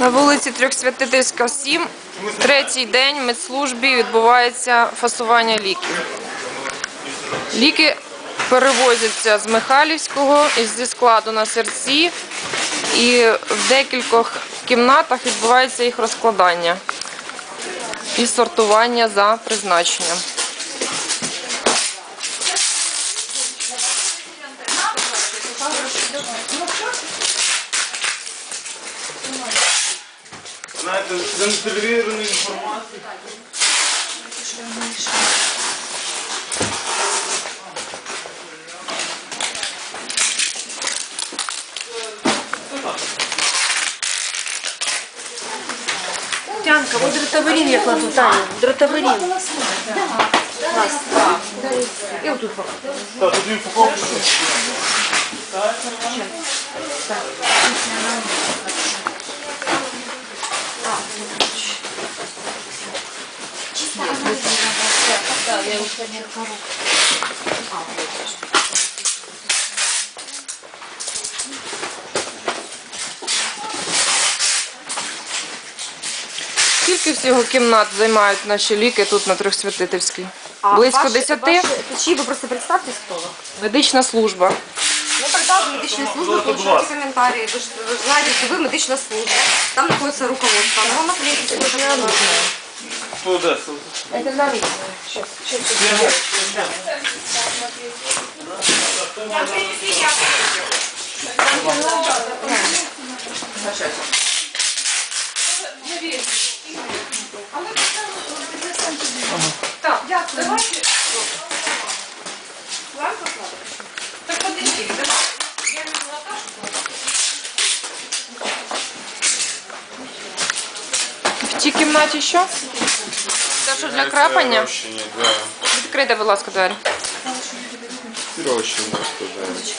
На вулиці Трьохсвятительська, 7, третій день в медслужбі відбувається фасування ліків. Ліки перевозяться з Михайлівського і зі складу на серці, і в декількох кімнатах відбувається їх розкладання і сортування за призначенням. Знаєте, за неперевірену інформацію. Тянка, вот дротаверин я кладу, Таня, дротаверин. І отут поки. Так, тут упаковку. Скільки всього кімнат займають наші ліки тут на Трьохсвятительській? Близько ваші- 10? ваші- Чьи вы просто представьте кто? Медична служба. Ну тогда в медичной службе это получайте вас. комментарии. Вы, что, вы знаете, что вы медичная служба. Там находится руководство. Оно вам ответит. что Ну Кто даст? Это на руку. Сейчас, сейчас, сейчас. Да. Там принесли я. Так, дякую. Давайте. В тій кімнаті що? Це що для крапання? Розчині, да. Відкрийте, будь ласка, двері. Розчині складається.